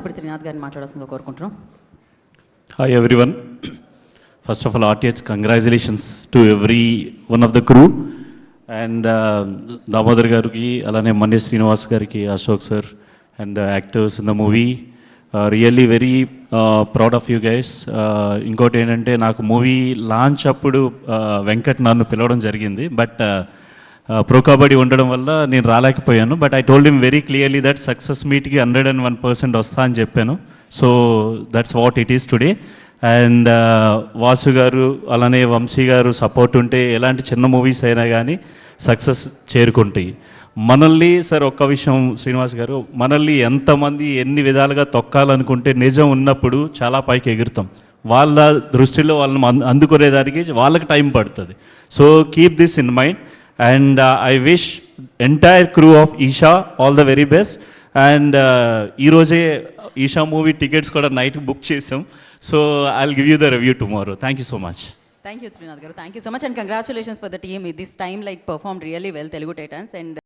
ఇప్పుడు త్రినాథ్ గారిని మాట్లాడాల్సిందిగా కోరుకుంటున్నాం. Hi everyone first of all RTH congratulations to every one of the crew and Damodar గారికి అలానే మన్య శ్రీనివాస్ గారికి Ashok sir and the actors in the movie really very proud of you guys ఇంకోటి ఏంటంటే నాకు మూవీ లాంచ్ అప్పుడు వెంకట్ నన్ను పిలవడం జరిగింది. బట్ ప్రో కబడ్డీ ఉండడం వల్ల నేను రాలేకపోయాను but I told him very clearly that success మీట్కి hundred and one percent వస్తా అని చెప్పాను. So that's what it is today and Vasu garu అలానే వంశీ గారు సపోర్ట్ ఉంటే ఎలాంటి చిన్న మూవీస్ అయినా కానీ సక్సెస్ చేరుకుంటాయి. మనల్ని సార్ ఒక్క విషయం శ్రీనివాస్ గారు మనల్ని ఎంతమంది ఎన్ని విధాలుగా తొక్కాలనుకుంటే నిజం ఉన్నప్పుడు చాలా పైకి ఎగురుతాం. వాళ్ళ దృష్టిలో వాళ్ళని అందుకునేదానికి వాళ్ళకి టైం పడుతుంది. So keep this in mind and I wish entire crew of Eesha all the very best and ఈరోజే ఈషా మూవీ టికెట్స్ కూడా నైట్ బుక్ చేసాం. So I give you the review tomorrow thank you so much thank you Trinath garu. Thank you so much and congratulations for the team this time like perform really well Telugu Titans and